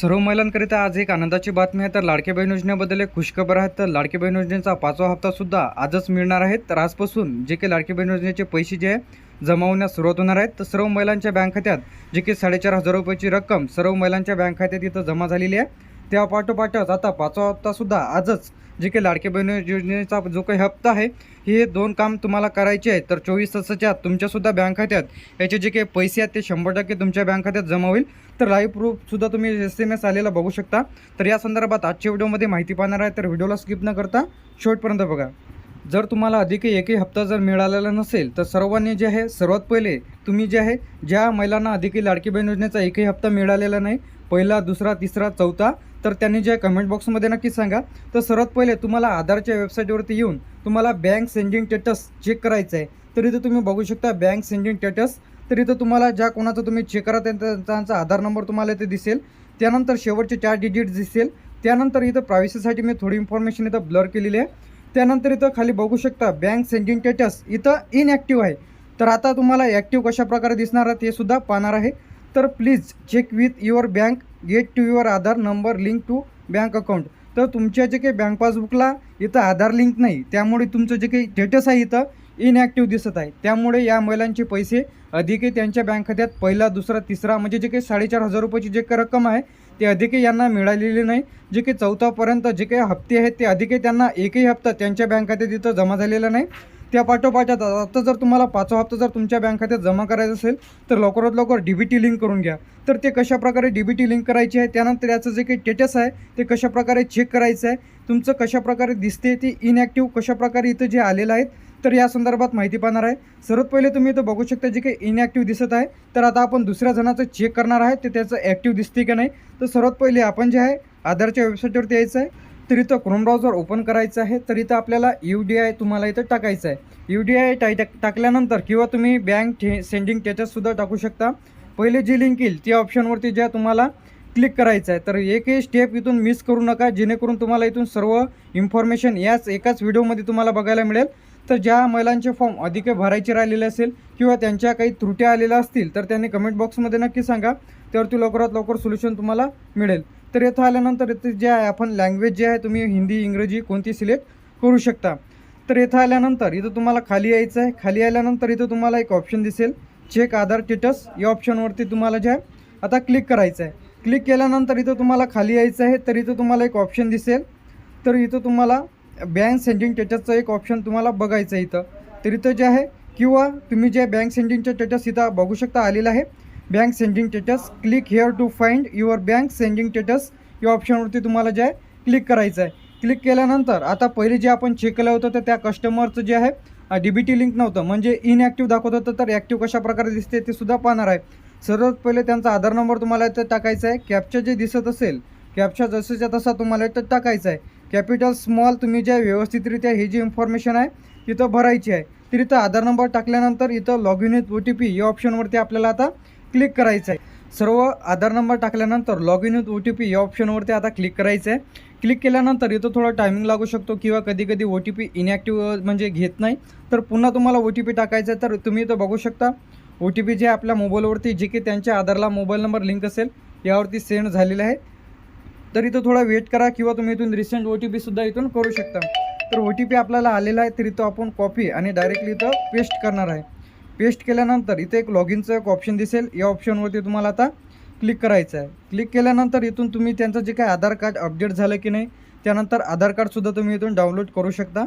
सर्व महिलांकरिता आज एक आनंदाची बातमी आहे. तर लाडके बहीण योजनेबद्दल एक खुशखबर आहे. तर लाडके बहीण योजनेचा पाचवा हप्ता सुद्धा आजच मिळणार आहे. तर आजपासून जे काही लाडके बहीण योजनेचे पैसे जे आहे जमावण्यास सुरुवात होणार आहेत तर सर्व महिलांच्या बँक खात्यात जे की साडेचार हजार रुपयाची रक्कम सर्व महिलांच्या बँक खात्यात इथं जमा झालेली आहे. त्या पाठोपाठच आता पाचवा हप्तासुद्धा आजच जे काही लाडके बहीण योजनेचा जो काही हप्ता आहे हे दोन काम तुम्हाला करायचे आहे तर चोवीस तासाच्या आत तुमच्यासुद्धा बँक खात्यात याचे जे काही पैसे आहेत ते शंभर टक्के तुमच्या बँक खात्यात जमा होईल. तर लाईव्ह प्रूफसुद्धा तुम्ही एस एम एस आलेला बघू शकता. तर या संदर्भात आजच्या व्हिडिओमध्ये माहिती पाहणार आहे तर व्हिडिओला स्किप न करता शेवटपर्यंत बघा. जर तुम्हाला अधिक एकही हप्ता जर मिळालेला नसेल तर सर्वांनी जे आहे सर्वात पहिले तुम्ही जे आहे ज्या महिलांना अधिकही लाडकी बहीण योजनेचा एकही हप्ता मिळालेला नाही पहिला दुसरा तिसरा चौथा तर त्यांनी जे कमेंट बॉक्समध्ये नक्की सांगा. तर सर्वात पहिले तुम्हाला आधारच्या वेबसाईटवरती येऊन तुम्हाला बँक सेंडिंग स्टेटस चेक करायचं आहे तर इथं तुम्ही बघू शकता बँक सेंडिंग स्टेटस तर इथं तुम्हाला ज्या कोणाचं तुम्ही चेक करा त्यांचा त्यांचा आधार नंबर तुम्हाला इथे दिसेल. त्यानंतर शेवटचे चार डिजिट दिसेल. त्यानंतर इथं प्रायव्हसीसाठी मी थोडी इन्फॉर्मेशन इथं ब्लर केलेली आहे. त्यानंतर इथं खाली बघू शकता बँक सेंडिंग स्टेटस इथं इनॲक्टिव्ह आहे. तर आता तुम्हाला ॲक्टिव्ह कशा प्रकारे दिसणार आहे ते सुद्धा पाहणार आहे. तर please check with your bank get to your Aadhaar number link to bank account. तर तुमच्या जे काही बँक पासबुकला इथं आधार लिंक नाही त्यामुळे तुमचं जे काही स्टेटस आहे इथं इनॲक्टिव्ह दिसत आहे. त्यामुळे या महिलांचे पैसे अधिकही त्यांच्या बँक खात्यात पहिला दुसरा तिसरा म्हणजे जे काही साडेचार हजार रुपयाची जे काही रक्कम आहे ते अधिकही यांना मिळालेली नाही. जे काही चौथापर्यंत जे काही हप्ते आहेत ते अधिकही त्यांना एकही हप्ता त्यांच्या बँक खात्यात इथं जमा झालेला नाही. त्या पाठोपाठ आता आता जर तुम्हाला पाचवा हप्ता जर तुमच्या बँक खात्यात जमा करायचा असेल तर लवकरात लवकर डी बी टी लिंक करून घ्या. तर ते कशाप्रकारे डी बी टी लिंक करायची आहे त्यानंतर याचं जे काही स्टेटस आहे ते कशाप्रकारे चेक करायचं आहे तुमचं कशाप्रकारे दिसते ते इनॲक्टिव्ह कशाप्रकारे इथं जे आलेलं आहेत तर या संदर्भात माहिती पाहणार आहे. सर्वात पहिले तुम्ही इथं बघू शकता जे काही इनॲक्टिव्ह दिसत आहे तर आता आपण दुसऱ्या जणाचं चेक करणार आहे ते त्याचं ॲक्टिव्ह दिसते की नाही? तर सर्वात पहिले आपण जे आहे आधारच्या वेबसाईटवरती यायचं आहे. तर इथं क्रोम ब्राउझर ओपन करायचं आहे तर इथं आपल्याला यू डी आय तुम्हाला इथं टाकायचं आहे. यू डी आय टाय टाक टाकल्यानंतर किंवा तुम्ही बँक ठे सेंडिंग स्टेटससुद्धा टाकू शकता. पहिले जी लिंक येईल त्या ऑप्शनवरती ज्या तुम्हाला क्लिक करायचं आहे तर एकही स्टेप इथून मिस करू नका जेणेकरून तुम्हाला इथून सर्व इन्फॉर्मेशन याच एकाच व्हिडिओमध्ये तुम्हाला बघायला मिळेल. तर ज्या महिलांचे फॉर्म अधिक भरायचे राहिलेले असेल किंवा त्यांच्या काही त्रुट्या आलेल्या असतील तर त्यांनी कमेंट बॉक्समध्ये नक्की सांगा. त्यावरती लवकरात लवकर सोल्युशन तुम्हाला मिळेल. तर येथं आल्यानंतर येथे जे आहे आपण लँग्वेज जे आहे तुम्ही हिंदी इंग्रजी कोणती सिलेक्ट करू शकता. तर इथं आल्यानंतर इथं तुम्हाला खाली यायचं आहे. खाली आल्यानंतर इथं तुम्हाला एक ऑप्शन दिसेल. चेक आधार स्टेटस या ऑप्शनवरती तुम्हाला जे आहे आता क्लिक करायचं आहे. क्लिक केल्यानंतर इथं तुम्हाला खाली यायचं आहे तर इथं तुम्हाला एक ऑप्शन दिसेल. तर इथं तुम्हाला बँक सेंडिंग स्टेटसचं एक ऑप्शन तुम्हाला बघायचं आहे इथं. तर इथं जे आहे किंवा तुम्ही जे बँक सेंडिंगचं स्टेटस इथं बघू शकता आलेलं आहे. Bank sending status click here to find your bank sending status या ऑप्शनवरती तुम्हाला जे आहे क्लिक करायचं आहे. क्लिक केल्यानंतर आता पहिले जे आपण चेक केलं होतं तर त्या कस्टमरचं जे आहे डी बी टी लिंक नव्हतं. म्हणजे इनॲक्टिव्ह दाखवत होतं तर ॲक्टिव्ह कशाप्रकारे दिसते ते सुद्धा पाहणार आहे. सर्वात पहिले त्यांचा आधार नंबर तुम्हाला इथं टाकायचा आहे. कॅपचा जे दिसत असेल कॅपचा जसंच्या तसा तुम्हाला इथं टाकायचा आहे. कॅपिटल स्मॉल तुम्ही जे व्यवस्थितरित्या हे जी इन्फॉर्मेशन आहे तिथं भरायची आहे. तर इथं आधार नंबर टाकल्यानंतर इथं log in with O T P या ऑप्शनवरती आपल्याला आता क्लिक करायचं आहे सर्व आधार नंबर टाकल्यानंतर log in with O T P या ऑप्शनवरती आता क्लिक करायचं आहे क्लिक केल्यानंतर इथं थोडा टायमिंग लागू शकतो किंवा कधी कधी ओ टी पी इनॅक्टिव्ह म्हणजे घेत नाही. तर पुन्हा तुम्हाला ओ टी पी टाकायचं आहे तर तुम्ही इथं बघू शकता. ओ टी पी जे आपल्या मोबाईलवरती जे की त्यांच्या आधारला मोबाईल नंबर लिंक असेल यावरती सेंड झालेलं आहे. तर इथं थोडा वेट करा किंवा तुम्ही इथून रिसेंट ओ टी पीसुद्धा इथून करू शकता. तर ओ टी पी आपल्याला आलेला आहे तर इथं आपण कॉपी आणि डायरेक्टली इथं पेस्ट करणार आहे. पेस्ट केल्यानंतर इथे एक लॉग इनचं एक ऑप्शन दिसेल. या ऑप्शनवरती तुम्हाला आता क्लिक करायचं आहे क्लिक केल्यानंतर इथून तुम्ही त्यांचं जे काही आधार कार्ड अपडेट झालं की नाही त्यानंतर आधार कार्डसुद्धा तुम्ही इथून डाउनलोड करू शकता.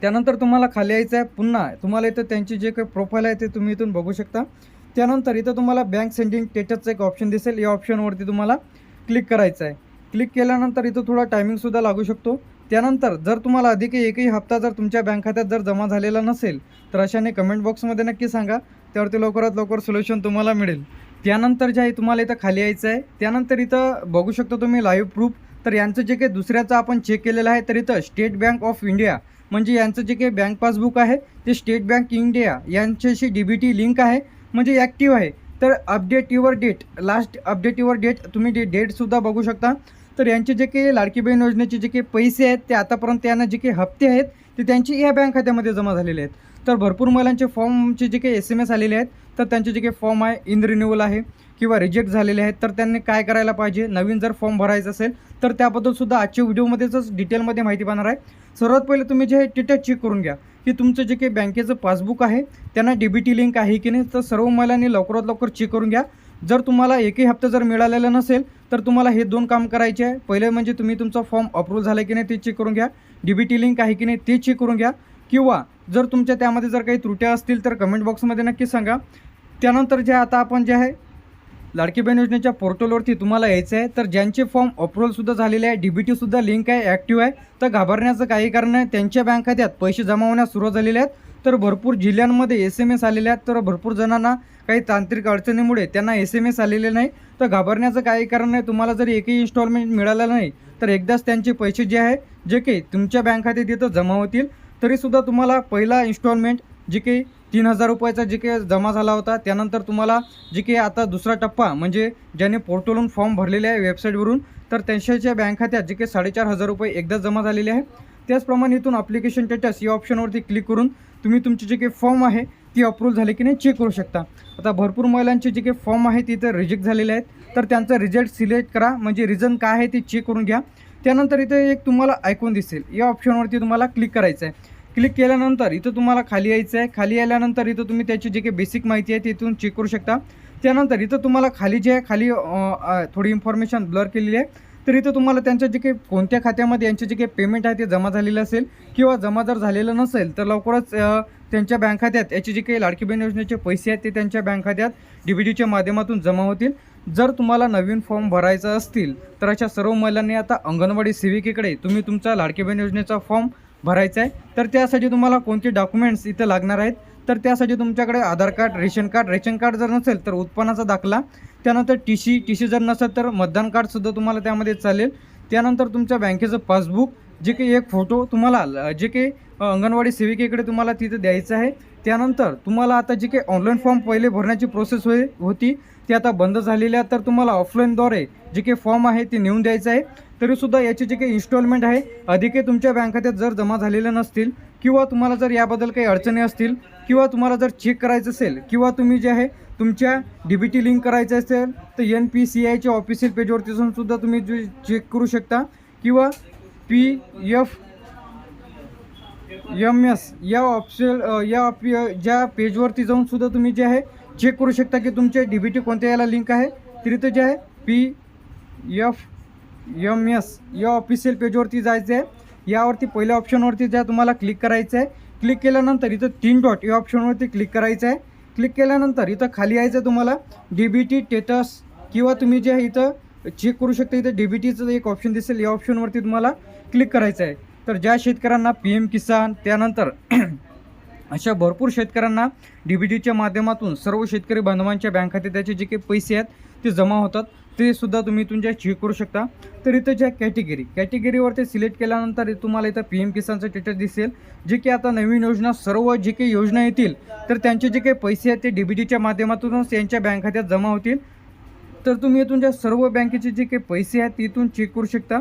त्यानंतर तुम्हाला खाली यायचं आहे पुन्हा तुम्हाला इथं त्यांची जे काही प्रोफाईल आहे ते तुम्ही इथून बघू शकता. त्यानंतर इथं तुम्हाला बँक सेंडिंग स्टेटसचं एक ऑप्शन दिसेल. या ऑप्शनवरती तुम्हाला क्लिक करायचं आहे क्लिक केल्यानंतर इथं थोडा टायमिंगसुद्धा लागू शकतो. त्यानंतर जर तुम्हाला अधिक एकही हप्ता जर तुमच्या बँक खात्यात जर जमा झालेला नसेल तर अशाने कमेंट बॉक्समध्ये नक्की सांगा. त्यावरती लवकरात लवकर सोल्युशन तुम्हाला मिळेल. त्यानंतर जे आहे तुम्हाला इथं खाली यायचं आहे. त्यानंतर इथं बघू शकतो तुम्ही लाईव्ह प्रूफ तर यांचं जे काही दुसऱ्याचं आपण चेक केलेलं आहे तर इथं स्टेट बँक ऑफ इंडिया म्हणजे यांचं जे काही बँक पासबुक आहे ते स्टेट बँक इंडिया यांच्याशी डी बी टी लिंक आहे. म्हणजे ॲक्टिव्ह आहे. तर update your date last update your date तुम्ही डे डेटसुद्धा बघू शकता. तर यांचे जे काही लाडकी बहीण योजनेचे जे काही पैसे आहेत ते आतापर्यंत यांना जे काही हप्ते आहेत ते त्यांचे या बँक खात्यामध्ये जमा झालेले आहेत. तर भरपूर महिलांचे फॉर्मचे जे काही एस एम एस आलेले आहेत तर त्यांचे जे काही फॉर्म आहे इन रिन्युअल आहे किंवा रिजेक्ट झालेले आहेत तर त्यांनी काय करायला पाहिजे? नवीन जर फॉर्म भरायचा असेल तर त्याबद्दलसुद्धा आजच्या व्हिडिओमध्येच डिटेलमध्ये माहिती पाहणार आहे. सर्वात पहिले तुम्ही जे हे डिटेल चेक करून घ्या की तुमचं जे काही बँकेचं पासबुक आहे त्यांना डी बी टी लिंक आहे की नाही तर सर्व महिलांनी लवकरात लवकर चेक करून घ्या. जर तुम्हाला एकही हप्ता जर मिळालेला नसेल तर तुम्हाला हे दोन काम करायचे आहे. पहिले म्हणजे तुम्ही तुमचा फॉर्म अप्रूव्ह झाला की नाही ते चेक करून घ्या. डी बी टी लिंक आहे की नाही ते चेक करून घ्या. किंवा जर तुमच्या त्यामध्ये जर काही त्रुट्या असतील तर कमेंट बॉक्समध्ये नक्की सांगा. त्यानंतर जे आता आपण जे आहे लाडकी बहीण योजनेच्या पोर्टलवरती तुम्हाला यायचं आहे. तर ज्यांचे फॉर्म अप्रुव्हलसुद्धा झालेले आहे डी बी टीसुद्धा लिंक आहे ॲक्टिव्ह आहे. तर घाबरण्याचं काही कारण नाही. त्यांच्या बँक खात्यात पैसे जमा होण्यास सुरुवात झालेले आहेत. तर भरपूर जिल्ह्यांमध्ये एस एम एस आलेले आहेत. तर भरपूर जणांना काही तांत्रिक अडचणीमुळे त्यांना एस एम एस आलेले नाही. तर घाबरण्याचं काही कारण नाही. तुम्हाला जर एकही इन्स्टॉलमेंट मिळालं नाही तर एकदाच त्यांचे पैसे जे आहे जे काही तुमच्या बँक खात्यात तिथं जमा होतील. तरीसुद्धा तुम्हाला पहिला इन्स्टॉलमेंट जे काही तीन हजार रुपयाचा जे काही जमा झाला होता त्यानंतर तुम्हाला जे काही आता दुसरा टप्पा म्हणजे ज्याने पोर्टलवरून फॉर्म भरलेले आहे वेबसाईटवरून तर त्यांच्याच्या बँक खात्यात जे काही साडेचार हजार रुपये एकदा जमा झालेले आहे. त्याचप्रमाणे इथून अप्लिकेशन स्टेटस या ऑप्शनवरती क्लिक करून तुम्ही तुमचे जे काही फॉर्म आहे ती अप्रूव्ह झाली की नाही चेक करू शकता. आता भरपूर महिलांचे जे काही फॉर्म आहेत तिथं रिजेक्ट झालेले आहेत. तर त्यांचा रिझल्ट सिलेक्ट करा. म्हणजे रिझन काय आहे ते चेक करून घ्या. त्यानंतर इथे एक तुम्हाला ऐकून दिसेल. या ऑप्शनवरती तुम्हाला क्लिक करायचं आहे क्लिक केल्यानंतर इथं तुम्हाला खाली यायचं आहे खाली आल्यानंतर इथं तुम्ही त्याची जे काही बेसिक माहिती आहे ती इथून चेक करू शकता. त्यानंतर इथं तुम्हाला खाली जे आहे खाली थोडी इन्फॉर्मेशन ब्लर केलेली आहे. तर इथं तुम्हाला त्यांच्या जे काही कोणत्या खात्यामध्ये यांचे जे काही पेमेंट आहे ते जमा झालेलं असेल किंवा जमा जर झालेलं नसेल तर लवकरच त्यांच्या बँक खात्यात याचे जे काही लाडकी बहीण योजनेचे पैसे आहेत ते त्यांच्या बँक खात्यात डी बी डीच्या माध्यमातून जमा होतील. जर तुम्हाला नवीन फॉर्म भरायचा असतील तर अशा सर्व महिलांनी आता अंगणवाडी सेविकेकडे तुम्ही तुमचा लाडकी बहीण योजनेचा फॉर्म भरायचा आहे. तर त्यासाठी तुम्हाला कोणते डॉक्युमेंट्स इथं लागणार आहेत? तर त्यासाठी तुमच्याकडे Aadhaar card ration card ration card जर नसेल तर उत्पन्नाचा दाखला. त्यानंतर टी सी टी सी जर नसेल तर मतदान कार्डसुद्धा तुम्हाला त्यामध्ये चालेल. त्यानंतर तुमच्या बँकेचं पासबुक जे काही एक फोटो तुम्हाला ल- जे काही अंगणवाडी सेविकेकडे तुम्हाला तिथं द्यायचं आहे. त्यानंतर तुम्हाला आता जे काही ऑनलाईन फॉर्म पहिले भरण्याची प्रोसेस होई होती ती आता बंद झालेली आहे तर तुम्हाला ऑफलाईनद्वारे जे काही फॉर्म आहे ते नेऊन द्यायचं आहे. तरीसुद्धा याचे जे काही इन्स्टॉलमेंट आहे अधिके तुमच्या बँक खात्यात जर जमा झालेले नसतील किंवा तुम्हाला जर याबद्दल काही अडचणी असतील किंवा तुम्हाला जर चेक करायचं असेल किंवा तुम्ही जे आहे तुमच्या डी बी टी लिंक करायचं असेल तर एन पी सी आयच्या ऑफिशियल पेजवरती जाऊन सुद्धा तुम्ही जे चेक करू शकता. किंवा पी एफ एम एस या ऑप्शन या ऑप ज्या पेजवरती जाऊन सुद्धा तुम्ही जे आहे चेक करू शकता की तुमचे डी बी टी कोणत्या याला लिंक आहे. तिथं जे आहे पी एफ एम एस या ऑफिशियल पेजवरती जायचं आहे यावरती पहिल्या ऑप्शनवरती ज्या तुम्हाला क्लिक करायचं आहे क्लिक केल्यानंतर इथं तीन डॉट या ऑप्शनवरती क्लिक करायचं आहे क्लिक केल्यानंतर इथं खाली यायचं आहे तुम्हाला डी बी टी टेटस किंवा तुम्ही जे आहे इथं चेक करू शकता इथं डी बी टीचं एक ऑप्शन दिसेल या ऑप्शनवरती तुम्हाला क्लिक करायचं आहे तर ज्या शेतकऱ्यांना पी एम किसान त्यानंतर अशा भरपूर शेतकऱ्यांना डी बी टीच्या माध्यमातून सर्व शेतकरी बांधवांच्या बँक खात्यात त्याचे जे काही पैसे आहेत ते जमा होतात. ते सुद्धा तुम्ही इथून चेक करू शकता. तर इथं ज्या कॅटेगरी कॅटेगरीवरती सिलेक्ट केल्यानंतर तुम्हाला इथं पी एम किसानचं स्टेटस दिसेल. जे की आता नवीन योजना सर्व जे काही योजना येतील तर त्यांचे जे काही पैसे आहेत ते डी बी टीच्या माध्यमातूनच त्यांच्या बँक खात्यात जमा होतील. तर तुम्ही इथून ज्या सर्व बँकेचे जे काही पैसे आहेत तिथून चेक करू शकता.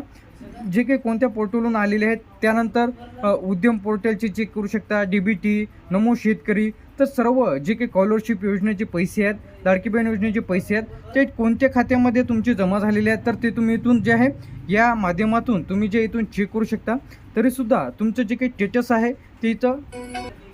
जे काही कोणत्या पोर्टलवरून आलेले आहेत त्यानंतर उद्यम पोर्टलचे चेक करू शकता डी बी टी नमो शेतकरी तर सर्व जे काही स्कॉलरशिप योजनेचे पैसे आहेत लाडकी बहीण योजनेचे पैसे आहेत ते कोणत्या खात्यामध्ये तुमचे जमा झालेले आहेत तर ते तुम्ही इथून जे आहे या माध्यमातून तुम्ही जे इथून चेक करू शकता. तरीसुद्धा तुमचं जे काही स्टेटस आहे ते इथं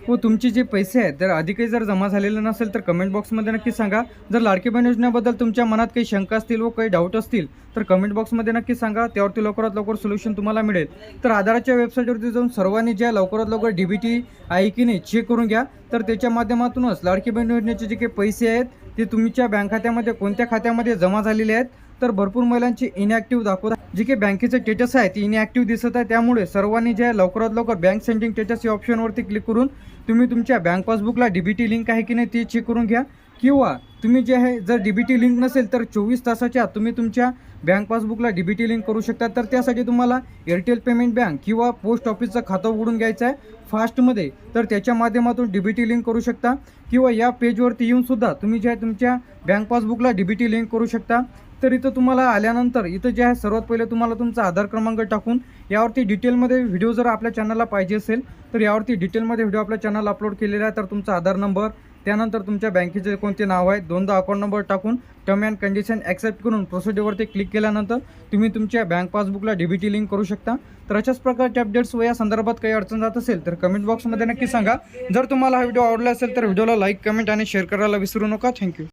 व तुमचे जे पैसे आहेत जर अधिकही जर जमा झालेलं नसेल तर कमेंट बॉक्समध्ये नक्की सांगा. जर लाडकी बहीण योजनेबद्दल तुमच्या मनात काही शंका असतील व काही डाऊट असतील तर कमेंट बॉक्समध्ये नक्की सांगा. त्यावरती लवकरात लवकर सोल्युशन तुम्हाला मिळेल. तर आधाराच्या वेबसाईटवरती जाऊन सर्वांनी ज्या लवकरात लवकर डी बी टी आहे की नाही चेक करून घ्या. तर त्याच्या माध्यमातूनच लाडकी बहीण योजनेचे जे काही पैसे आहेत ते तुमच्या बँक खात्यामध्ये कोणत्या खात्यामध्ये जमा झालेले आहेत तर भरपूर महिलांची इनॅक्टिव्ह दाखवत जे काही बँकेचे स्टेटस आहे ती इनॅक्टिव्ह दिसत आहे. त्यामुळे सर्वांनी जे आहे लवकरात लवकर बँक सेंडिंग स्टेटस या ऑप्शनवरती क्लिक करून तुम्ही तुमच्या बँक पासबुकला डी बी टी लिंक आहे की नाही ते चेक करून घ्या. किंवा तुम्ही जे आहे जर डी बी टी लिंक नसेल तर चोवीस तासाच्या तुम्ही तुमच्या बँक पासबुकला डी बी टी लिंक करू शकता. तर त्यासाठी तुम्हाला एअरटेल पेमेंट बँक किंवा पोस्ट ऑफिसचं खातं उघडून घ्यायचं आहे फास्टमध्ये. तर त्याच्या माध्यमातून डी बी टी लिंक करू शकता. किंवा या पेजवरती येऊन सुद्धा तुम्ही जे आहे तुमच्या बँक पासबुकला डी बी टी लिंक करू शकता. तर इथं तुम्हाला आल्यानंतर इथं जे आहे सर्वात पहिले तुम्हाला तुमचा आधार क्रमांक टाकून यावरती डिटेलमध्ये व्हिडिओ जर आपल्या चॅनलला पाहिजे असेल तर यावरती डिटेलमध्ये व्हिडिओ आपल्या चॅनल अपलोड केलेला आहे तर तुमचा आधार नंबर त्यानंतर तुमच्या बँकेचे कोणते नाव आहे दोनदा अकाउंट नंबर टाकून टर्म अँड कंडिशन ॲक्सेप्ट करून प्रोसिडिओवरती क्लिक केल्यानंतर तुम्ही तुमच्या बँक पासबुकला डीबीटी लिंक करू शकता. तर अशाच प्रकारचे अपडेट्स व या संदर्भात काही अडचण जात असेल तर कमेंट बॉक्समध्ये नक्की सांगा. जर तुम्हाला हा व्हिडिओ आवडला असेल तर व्हिडिओला लाईक कमेंट आणि शेअर करायला विसरू नका. थँक्यू.